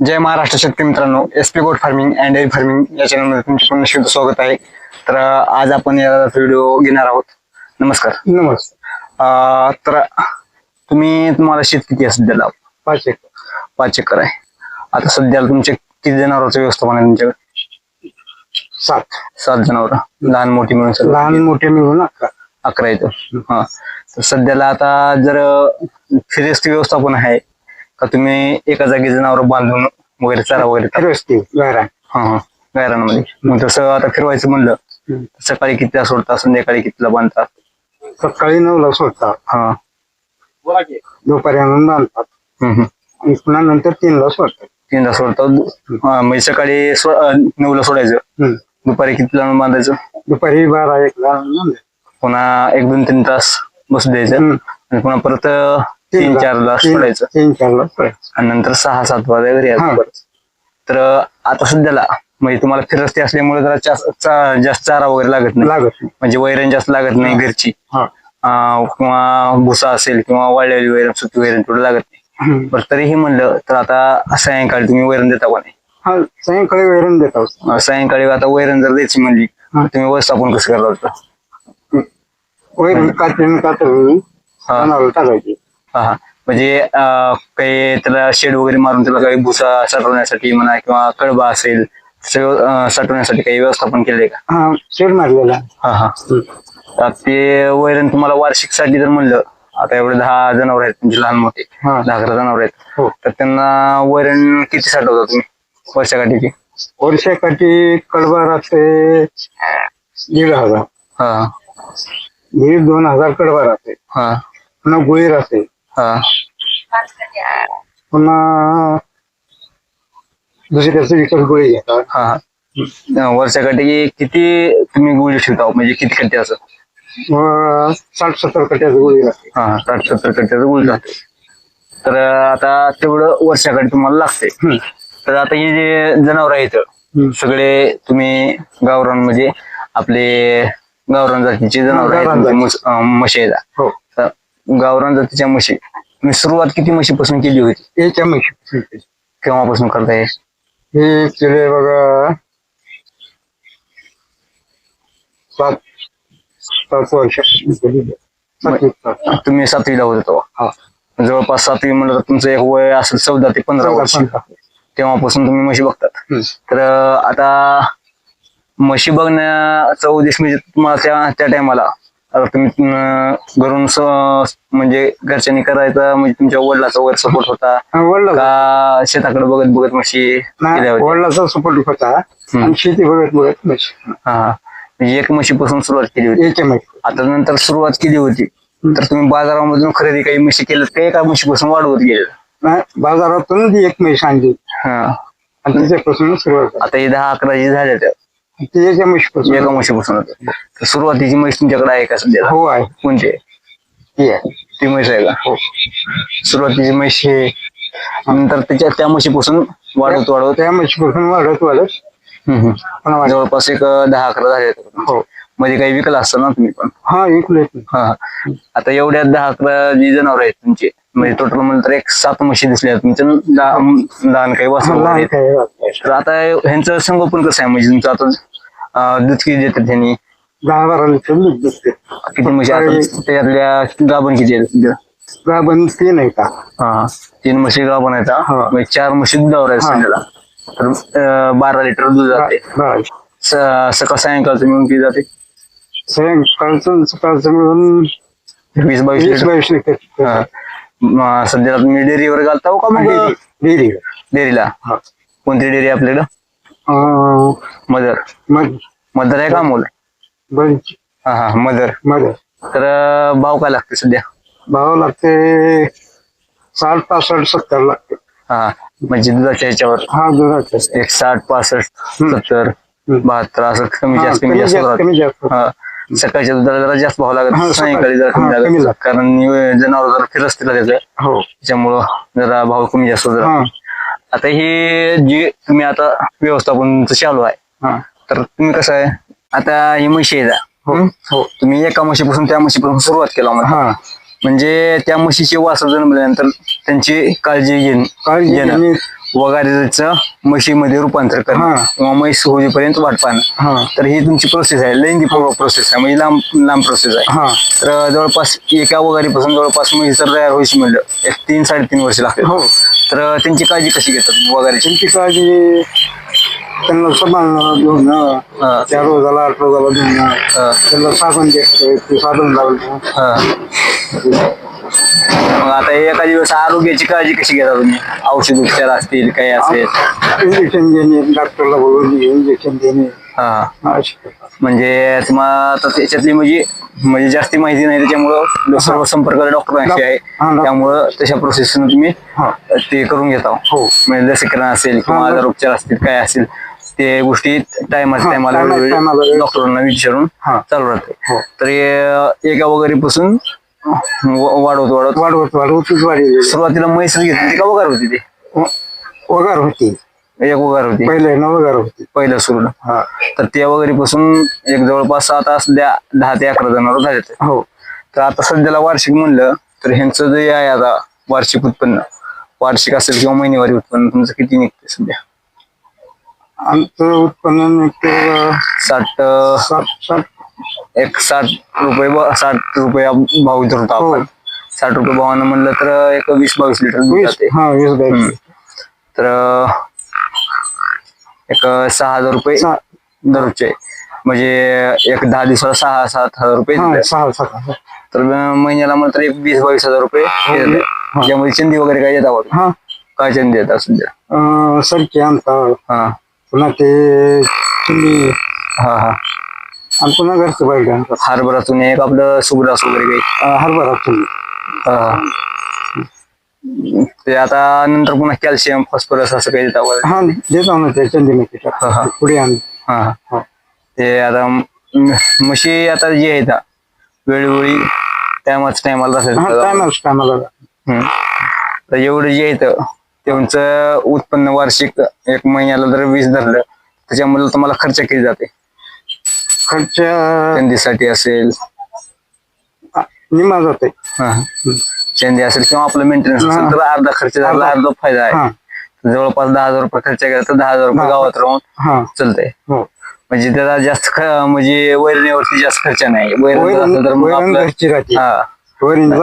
जय महाराष्ट्र शेतकरी मित्रांनो S P goat farming and dairy farming या चॅनलमध्ये तुमचे पुन्हा शुद्ध स्वागत आहे. तर आज आपण या व्हिडिओ घेणार आहोत. नमस्कार. नमस्कार. तर तुम्ही तुम्हाला शेत किती आहे सध्याला? पाच एक पाच एकर आहे. आता सध्याला तुमचे किती जनावरांचं व्यवस्थापन आहे तुमच्याकडे? सात. सात जनावर. लहान मोठी मिळून लहान मोठे मिळून अकरा. अकरा येतं. हा. तर सध्याला आता जर फिरेस्ट व्यवस्थापन आहे का तुम्ही एका जागी जनावर बांधून वगैरे चारा वगैरे फिरस्ती गायरा हा हा. मग तसं आता फिरवायचं म्हणलं. सकाळी कितीला सोडता संध्याकाळी कितीला बांधता? सकाळी नऊला सोडतात हा. दुपारी आणून बांधतात. हम्म, हम्म. आणि पुन्हा नंतर तीनला सोडतात. तीनला सोडता? हा म्हणजे सकाळी सो- अं, नऊला सोडायचं. हम्म. दुपारी कितीला आणून बांधायचं? दुपारी बारा एकला आणून. पुन्हा एक दोन तीन तास बसू द्यायचं. हम्म. आणि पुन्हा परत अं, तीन चारला सोडायचं. तीन चारला सोडायचं. आणि नंतर सहा सात वाजता घरी यायचं. परत. तर आता सध्याला म्हणजे तुम्हाला फिरस्ती असल्यामुळे जरा जास्त चा- जास्त चारा वगैरे लागत नाही. लागत नाही. म्हणजे वैरण जास्त लागत नाही घरची. हा. अं, किंवा भुसा असेल किंवा वाळलेली वैरण सुकी वैरण थोडं लागत नाही. हम्म. बरं तरीही म्हणलं तर आता सायंकाळी तुम्ही वैरण देता का नाही? हा सायंकाळी वैरण देतात अं, सायंकाळी आता वैरण जर द्यायची म्हणली. तर तुम्ही व्यवस्थापन कसं करता होतं? वैरण कात्रीने टाकायची. हा. म्हणजे काही त्याला शेड वगैरे मारून त्याला काही भुसा साठवण्यासाठी म्हणा किंवा कडबा असेल साठवण्यासाठी काही व्यवस्थापन केलंय का? हा शेड मारलेला. हा हा. ते वैरण तुम्हाला वार्षिकसाठी जर म्हणलं आता एवढे दहा जनावर आहेत तुमचे लहान मोठे हा. दहा अकरा जनावर आहेत. हो. तर त्यांना वैरण किती साठवता तुम्ही वर्षाकाठीची? वर्षाकाठी कडबा राहते दीड हजार. हा. दीड दोन हजार कडबा राहते. हा. पुन्हा गुळी राहते. हा. पुन्हा दुसऱ्याचं विकत गोळी घेतात. हा. वर्षाकाठी किती तुम्ही गुळी ठेवता? म्हणजे किती कट्टे असं? व साठ सत्तर कट्याचं गोळी राहते हा साठ सत्तर कट्ट्याचं गुळी राहते तर आता तेवढं वर्षाकाठी तुम्हाला लागते. तर आता हे जे जनावर आहेत. सगळे तुम्ही गावरान म्हणजे आपले गावरान जातीचे जनावर आहेत गावरान म्हणजे म्हशी आहेत. हो. गावरान जातीच्या म्हशी. तुम्ही सुरुवात किती म्हशीपासून केली होती? याच्या म्हशी केव्हापासून करताय? हे केले बघा. सात सात वर्ष सात. तुम्ही सातवीला होते तेव्हा? हा. जवळपास सातवी म्हणलं तर तुमचं एक वय असेल चौदा ते पंधरा चौदा वर्ष. पंधरा. तेव्हापासून तुम्ही म्हशी बघतात. हम्म. तर अं, आता म्हशी बघण्याचा उद्देश म्हणजे तुम्हाला त्या त्या टायमाला आता तुम्ही अं, घरून स- म्हणजे घरच्यांनी करायचा म्हणजे तुमच्या वडिलाचा वगैरे सपोर्ट होता? वडिला का शेताकडे बघत बघत म्हशी नाही केल्या होत्या? वडिलाचा सपोर्ट होता. आणि शेती बघत बघत म्हशी. हा हा. म्हणजे एक म्हशीपासून सुरुवात केली होती. याच्या म्हशी. आता नंतर सुरुवात केली होती. तर तुम्ही बाजारामधून खरेदी काही म्हशी केलं का? एका म्हशीपासून वाढवत गेले? नाही बाजारातून ती एक म्हैस आणली. हा. आणि त्याच्यापासून सुरुवात झाली. आता हे दहा अकरा जे झाले त्या. ती याच्या म्हशीपासून एका म्हशीपासून. तर सुरुवातीची म्हैस तुमच्याकडे आहे का सध्या? हो आहे. कोणती ती आहे. ती म्हैस आहे का? हो. सुरुवातीची म्हैस हे नंतर त्याच्या त्या म्हशीपासून वाढवत वाढवत त्या म्हशीपासून वाढत वाढत हम्म, हम्म. पण वाढत. जवळपास एक अं, दहा अकरा झाले हो. मध्ये काही विकला असतं ना तुम्ही पण? हा ऐकलं हा हा. आता एवढ्या दहा अकरा जी जनावर आहेत तुमचे म्हणजे टोटल म्हणलं तर एक सात म्हशी दिसल्या तुमच्या दहा- लहान काही वासरू आहेत. काय. तर आता ह्यांचं संगोपन कसं आहे म्हणजे तुमचं आता? अं, दूध किती देतात त्यांनी. दहा बारा लिटर दूध देते किती म्हशी आता त्यातल्या गाभण किती आहेत? सध्या? गाभण तीन आहे का? हा. तीन म्हशी गाभण आहेत हा. हा. म्हणजे चार म्हशी दुधावर आहेत हा. संध्याला तर अं, बारा लिटर दूध जाते. बरं. स- सकाळ सायंकाळचं मिळून किती जाते? सायंकाळचं सकाळचं मिळून वीस बावीस वीस लिटर. बावीस लिटर. हा. मग सध्याला तुम्ही डेअरीवर घालता हो का मग? डेअरी. डेअरी डेअरीला? हा. कोणती डेअरी आपल्याकडं? मदर. मध मदर आहे का बरं हा हा मदर. मध तर अं, भाव काय लागते सध्या? भाव लागते साठ पासष्ट सत्तर लागते. हा म्हणजे दुधाच्या ह्याच्यावर? हा दुधाचे एक साठ पासष्ट सत्तर. बहात्तर असं कमी हा, जास्त कमी कमी जास्त जास्त राहतं. कमी जास्त. हा सकाळच्या दुधाला जरा जास्त भाव हा, लागत सकाळी. सायंकाळी जरा कमी हा, कमी लागत. लागतं. कारण जनावर जरा फिरसतील त्याचं. हो. त्याच्यामुळं जरा भाव कमी जास्त होत हा. आता हे जे तुम्ही आता व्यवस्थापन चालू आहे. तर तुम्ही कसं आहे आता ही म्हशी आहे हो. हो? तुम्ही एका म्हशीपासून त्या म्हशीपासून सुरुवात केला. हा. म्हणजे त्या म्हशीचे वासर जन्मल्यानंतर त्यांची काळजी घेणं काळजी घेणं. घेणे. वगारीचं म्हशीमध्ये रूपांतर करणं हा. किंवा म्हैस होईपर्यंत वाट पाहणं. हा. तर ही तुमची प्रोसेस आहे. लेंदी प्रोसेस आहे. म्हणजे लांब लांब प्रोसेस आहे. हा. तर जवळपास एका वगारीपासून जवळपास म्हैस जर तयार व्हायची म्हणलं एक तीन साडेतीन वर्ष लागतात हो. तर त्यांची काळजी कशी घेतात वगारीची? त्यांची काळजी त्यांना सांभाळणं घेऊन. त्या रोजाला आठ रोजाला घेऊन. त्यांना साबण द्यायचं ते साबण लावलं हा. मग आता एका दिवस आरोग्याची काळजी कशी घेता तुम्ही? औषध उपचार असतील काही असेल? इंजेक्शन देणे डॉक्टरला बोलवून इंजेक्शन देणे. हा. अशी. म्हणजे तुम्हाला त्याच्यातली म्हणजे म्हणजे जास्ती माहिती नाही त्याच्यामुळं सर्व संपर्क डॉक्टरांशी आहे. त्यामुळं तशा प्रोसेसनं तुम्ही ते करून घेता हो. म्हणजे लसीकरण असेल किंवा आजार उपचार असतील काय असेल ते गोष्टी टायमाला time- time ला वेळ- डॉक्टरांना विचारून. चालू राहते हो. तर एका वगैरे पासून वाढवत वाढवत वाढवत वाढवतच वाढली सुरुवातीला म्हैस घेतली का वगार होती ती वगार होती एक वगार होती. पहिले होती. पहिलं सुरू हा. तर त्या वगैरे पासून एक जवळपास आता सध्या दहा ते अकरा जणांवर झाले हो. तर आता सध्याला वार्षिक म्हणलं तर ह्यांचं जे आहे आता वार्षिक उत्पन्न वार्षिक असेल किंवा महिनेवारी उत्पन्न तुमचं किती निघते सध्या? आमचं उत्पन्न निघतं साठ अं, सात सात एक साठ रुपये ब- साठ रुपये भाव धरतो हो. आपण. साठ रुपये भावानं म्हणलं तर एक वीस बावीस लिटर दूध वीस जाते. हा वीस बॅग हम्म. तर अं, एक सहा हजार रुपये सहा. दररोजचे. म्हणजे एक दहा दिवसाला सहा सात हजार रुपये हा. सहा सहा तर अं, महिन्याला म्हणलं तर एक वीस बावीस हजार रुपये हे. हा. त्यामध्ये चंदी वगैरे काय देतात हा. काय चंदी देतात सध्या अं, सरकी आणता हा. पुन्हा ते चिंडी हा हा. आणि पुन्हा घरचं बैल हरभरातून एक आपलं सुग्रास वगैरे काही. हरभरा चिंडी हा. ते आता नंतर पुन्हा कॅल्शियम फॉस्फरस असं काही वगैरे. हा देतो ना ते हा. पुढे आण हा हा. हा. ते आता म- म्हशी आता जे आहेत वेळोवेळी टायमाच टायमाला हा टायमाला. तर एवढं जे आहेत त्यांचं उत्पन्न वार्षिक एक महिन्याला जर वीस धरलं त्याच्यामुळे तुम्हाला खर्च किती जाते खर्च चंदीसाठी असेल निमा जाते हा. चंदी असेल किंवा आपलं मेंटेनन्स असेल. तर अर्धा खर्च झाला अर्धा. फायदा आहे. जवळपास दहा हजार रुपये खर्च केला तर दहा हजार रुपये. गावात राहून चालतंय. हो. म्हणजे त्याला जास्त म्हणजे वैरणीवरती जास्त खर्च नाही. वैरण तर मग आपलं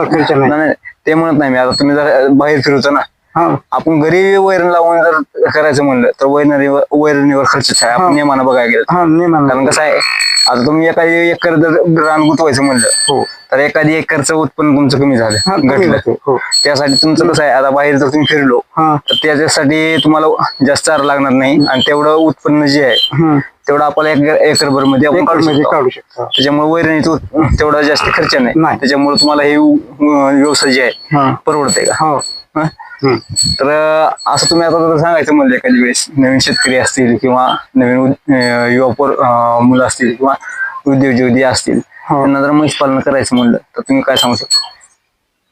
खर्च नाही. ते म्हणत नाही मी. आता तुम्ही जर बाहेर फिरवतो ना हा. आपण घरी वैरण लावून जर करायचं म्हणलं तर वैरणीवर वैरणीवर खर्च आहे. आपण नेमानं बघायला गेलं हा कारण कसं आहे आता तुम्ही एखादी एकर जर रान गुतवायचं म्हणलं हो. तर एखादी एकरचं उत्पन्न तुमचं कमी हा झालं कमी घटलं. होते. हो. त्यासाठी तुमचं कसं आहे आता बाहेर जर तुम्ही फिरलो हा. तर त्याच्यासाठी तुम्हाला जास्त चारा लागणार नाही. आणि तेवढं उत्पन्न जे आहे हम्म. तेवढं आपल्याला एक एकर भरमध्ये आपण काढू शकतो. काढू शकतो त्याच्यामुळे वैरणीचं उत- तेवढा जास्त खर्च नाही. नाही. त्याच्यामुळे तुम्हाला हे उ- व्यवसाय जे आहे हा. परवडते का? हो. हं? तर असं तुम्ही आता जर सांगायचं म्हणलं एखादी वेळेस नवीन शेतकरी असतील किंवा नवीन युवा मुलं असतील किंवा उद्योजक असतील हो. त्यांना जर म्हैस पालन करायचं म्हणलं तर तुम्ही काय सांगू शकता?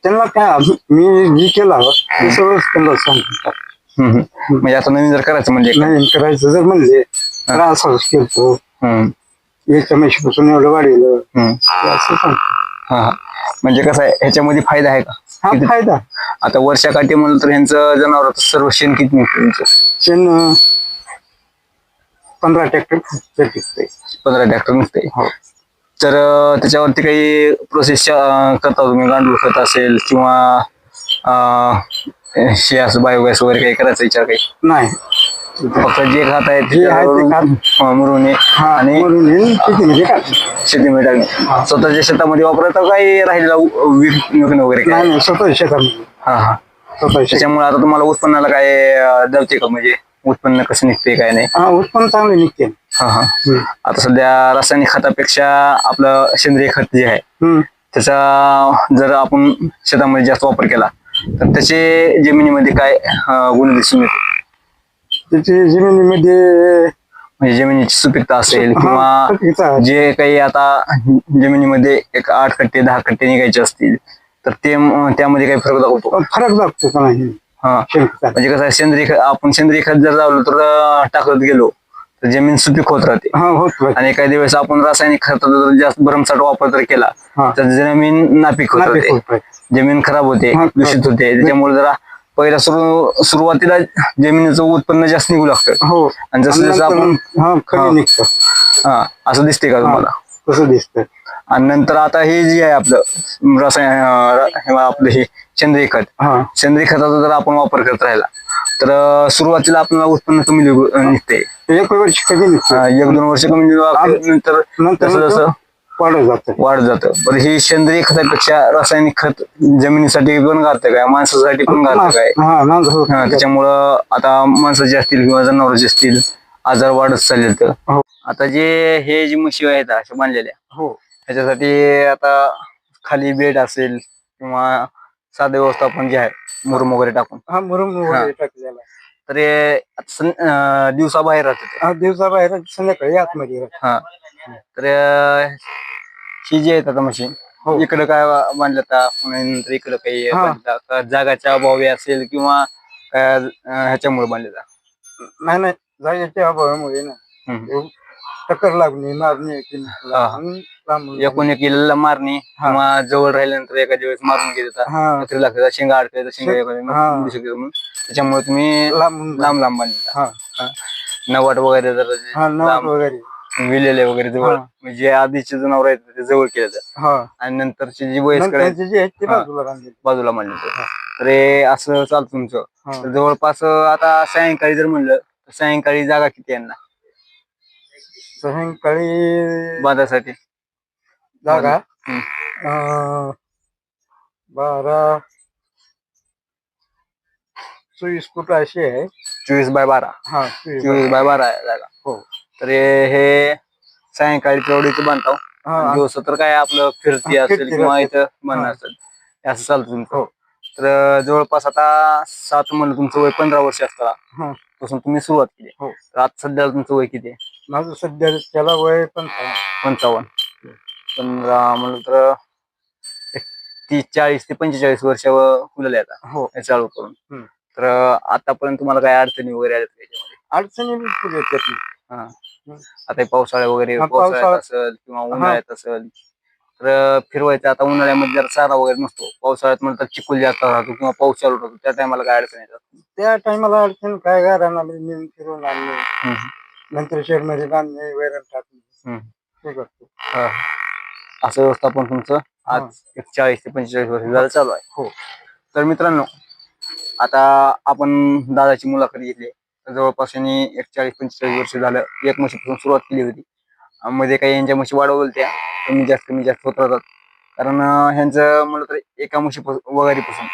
त्यांना काय मी जी केला ते सगळंच त्यांना सांगतो. हम्म, हम्म. म्हणजे आता नवीन जर करायचं म्हणजे नवीन करायचं जर म्हणले तर असंच केलं हम्म, याच्या म्हशीपासून एवढं वाढवलं असं सांगतो. हा. म्हणजे कसं आहे ह्याच्यामध्ये फायदा आहे का? हा फायदा. आता वर्षाकाठी म्हणलं तर ह्यांचं जनावर सर्व शेण किती निघतं त्यांचं? शेण अं, पंधरा ट्रॅक्टर पंधरा ट्रॅक्टर निघते हो. तर अं, त्याच्यावरती काही प्रोसेस करता तुम्ही? गांडूळ खत असेल किंवा अं, हे असं बायोगॅस वगैरे काही करायचा विचार काही? नाही. फक्त जे खात आहे जे आहे ते खात. मुरुने हा आणि म्हणून हे काय शेतीमध्ये टाकणे स्वतःच्या शेतामध्ये वापरायचं काही राहिलेला उ- विक- विकणं वगैरे काय? नाही नाही स्वतः शेतामध्ये. हा हा. स्वतः शेत त्याच्यामुळे आता तुम्हाला उत्पन्नाला काय अं, का? म्हणजे उत्पन्न कसं निघते काय नाही? हा उत्पन्न चांगले निघते हा हा. हम्म. आता सध्या रासायनिक खतापेक्षा आपलं सेंद्रिय खत जे आहे हम्म. त्याचा जर आपण शेतामध्ये जास्त वापर केला तर त्याचे जमिनीमध्ये काय अं, गुण दिसून येते त्याची जमिनीमध्ये म्हणजे जमिनीची सुपीकता असेल किंवा. जे काही आता जमिनीमध्ये एक आठ कट्टे दहा कट्टे निघायचे असतील तर ते त्यामध्ये काही फरक दाखवतो? फरक दाखतो का नाही हा. म्हणजे कसं सेंद्रिय खत आपण सेंद्रिय खत जर लावलं तर टाकत गेलो तर जमीन सुपीक होत राहते हा होत राहते. आणि काही दिवस आपण रासायनिक खताचा जर जास्त भरमसाठ वापर जर केला. तर जमीन नापीक होत राहते होत राहते. जमीन खराब होते दूषित होते त्याच्यामुळे जरा पहिला सुरू सुरुवातीला जमिनीचं उत्पन्न जास्त निघू लागतं. हो. आणि जसं जसं आपण हा हा. निघतं. हा असं दिसते का तुम्हाला? तसं दिसतंय. आणि नंतर आता हे जे आहे आपलं रसायन अं, हे आपलं हे सेंद्रिय खत. हा. सेंद्रिय खताचा जर आपण वापर करत राहिला तर अं, सुरुवातीला आपल्याला उत्पन्न कमी निघू- निघते एक वर्ष कमी निघतं एक दोन वर्ष कमी निघू लागते. नंतर नंतर जसं जसं वाढत जातं. वाढत जातं. पण ही सेंद्रिय खतापेक्षा रासायनिक खत जमिनीसाठी पण घालतं काय माणसासाठी पण घालतं काय हा ना हो. हा, त्याच्यामुळं आता माणसाचे असतील किंवा जनावरांचे असतील आजार वाढत चालले तर. हो. आता जे हे जी म्हशी आहेत अशा बांधलेल्या हो. त्याच्यासाठी आता खाली बेड असेल किंवा साधे व्यवस्थापन जे आहे मुरुम वगैरे टाकून. हा मुरुम वगैरे तर हे आता सं- अं, दिवसा बाहेर राहतात. हा दिवसा बाहेर संध्याकाळी आतमध्ये राहतं. हा. तर अं, ही जी आहेत आता मशीन हो. इकडं काय बांधलं आता पुन्हा नंतर इकडं काही हा. बांधलं जागाच्या अभावी असेल किंवा काय अं, ह्याच्यामुळे बांधलं नाही नाही जागेच्या अभावामुळे ना हम्म. एव- टक्कर लागणे मारणे की हा. आणि लांबून एकूण एक इलेला मारणी. किंवा जवळ राहिल्यानंतर एखाद्या वेळेस मारून घेत हा नोकरी लागतात शेंगा अडकतात शेंगा शे- एखाद्या हा. म्हणून. त्याच्यामुळे तुम्ही लांबून लांब लांब बांधता हा नवाट वगैरे जर हा नवट लांब वगैरे विलेले वगैरे जवळ हा. म्हणजे आधीचे जनावर आहेत ते जवळ केलं. हा. आणि नंतरचे जी वयस्कर आहेत जे आहेत ते हा. बाजूला मांडले तर हे असं चालतं तुमचं. हा. तर जवळपास आता सायंकाळी जर म्हणलं तर सायंकाळी जागा किती यांना? सायंकाळी बांधासाठी. जागा? हम्म. अं, बारा चोवीस फूट अशी आहे. चोवीस बाय बारा. हा चोवीस चोवीस बाय बारा आहे जागा. हो. तर हे- हे सायंकाळी तेवढीच बांधतो हा. दिवस तर काय आपलं फिरती हा, असेल किंवा. इथं म्हणणं हा. असेल. हे असं चालतं तुमचं. हो. तर जवळपास आता सात म्हणलं तुमचं वय पंधरा वर्ष असताना. हा. पासून तुम्ही सुरुवात केली. हो. तर आता सध्या तुमचं वय किती आहे? माझं सध्या त्याला वय पण पंचावन्न. पंधरा म्हणलं तर तीस चाळीस ते पंचेचाळीस वर्ष फुलले आता. हो. हे चालू करून. तर आतापर्यंत तुम्हाला काय अडचणी वगैरे आल्या अडचणी आता पावसाळ्या वगैरे हा, पावसाळ्यात पावसाळा- असेल किंवा उन्हाळ्यात असेल तर फिरवायचं आता उन्हाळ्यामध्ये जरा चारा वगैरे नसतो. पावसाळ्यात म्हणतात चिखल जास्त राहतो किंवा पाऊस चालू राहतो. त्या टायमाला काय अडचण येतात? त्या टायमाला अडचण काय घराला नेऊन फिरून आणणे नंतर शेडमध्ये बांधणे वैरण टाकणे हम्म. हे करतो. हा. असं व्यवस्थापन तुमचं आज एक चाळीस ते पंचेचाळीस वर्ष झालं चालू आहे. हो. तर मित्रांनो आता आपण दादाची मुलाखत घेतली. जवळपास यांनी एक चाळीस पंचेचाळीस वर्ष झालं एक म्हशीपासून सुरुवात केली होती. मध्ये काही यांच्या म्हशी वाढवल्या त्या कमी जास्त कमी जास्त होत राहतात. कारण ह्यांचं म्हणलं तर एका म्हशी वगारीपासून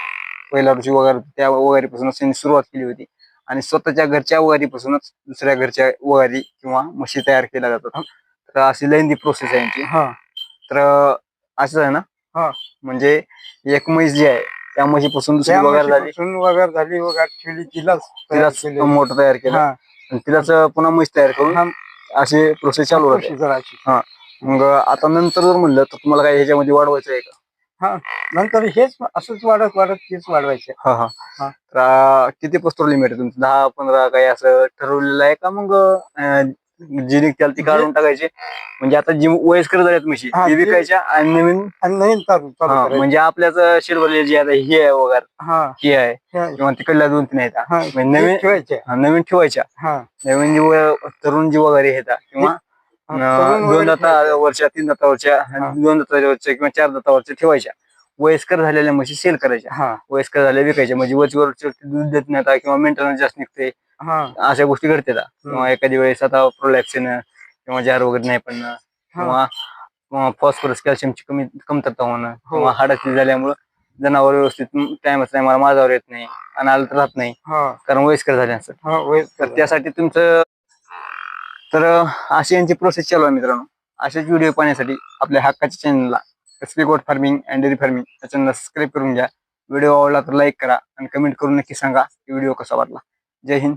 पहिल्या वर्षी वगार त्या वगारीपासूनच त्यांनी सुरुवात केली होती. आणि स्वतःच्या घरच्या वगारीपासूनच दुसऱ्या घरच्या वगारी किंवा म्हशी तयार केल्या जातात. तर अशी लेंदी प्रोसेस आहे यांची. हा. तर असंच आहे ना? हा. म्हणजे एक म्हैस जी आहे त्या म्हशीपासून दुसरी वगार झाली. वगार झाली. वगार ठेवली तिलाच तयार तिलाच केली. मोठं तयार केलं. हा. आणि तिलाच पुन्हा म्हैस तयार करून हा. अशी प्रोसेस चालू राहते. जराशी. मग आता नंतर जर म्हणलं तर तुम्हाला काय ह्याच्यामध्ये वाढवायचं आहे का? हा. नंतर हेच असंच वाढत वाढत तेच वाढवायचे. हा हा. हा. तर किती पस्तर लिमिट आहे तुमचं? दहा पंधरा काही असं ठरवलेलं आहे का मग अं, जी निघतील ती काढून टाकायची. म्हणजे आता जी वयस्कर झाल्यात म्हशी हा, ती ते- विकायच्या आणि नवीन आणि नवीन चालू चालू हा, करायचं. म्हणजे आपल्याच शिरवले जी आता ही आहे वगैरे हा. ही आहे. हे- किंवा तिकडल्या दोन तीन आहेत. हा, म्हणजे नवीन ठेवायचे. हा, नवीन ठेवायच्या. हा. नवीन जी तरुण जी वगैरे येतात किंवा हा, अं, तरुण दोन वगैरे दत्ता ठेवायचे. वर्षा तीन दत्ता वर्षा हा. दोन दत्ता वर्षा किंवा चार दत्ता वर्षा ठेवायच्या. वयस्कर झालेल्या म्हशी सेल करायच्या. हा. वयस्कर झाल्या विकायच्या. म्हणजे वरचीवर दूध देत नाही आता किंवा मेंटेनन्स जास्त निघते अशा गोष्टी घडतात. किंवा एखादी वेळेस आता प्रोलॅक्सिन किंवा जार वगैरे नाही पडणं किंवा फॉस्फरस कॅल्शियमची कमी कमतरता होणं हो. किंवा हाडाची झाल्यामुळं जनावर व्यवस्थित टाइमच नाही मला माझ्यावर येत नाही आणि आलं तर राहत नाही. कारण वयस्कर झाले असतात हा वय तर त्यासाठी तुमचं तर अशी यांची प्रोसेस चालू आहे मित्रांनो. असेच व्हिडिओ पाहण्यासाठी आपल्या हक्काच्या चॅनलला गोट फार्मिंग अँड डेअरी फार्मिंग या चॅनलला सबस्क्राईब करून घ्या. व्हिडिओ आवडला तर लाईक करा आणि कमेंट करून नक्की सांगा की व्हिडिओ कसा वाटला. जय हिंद.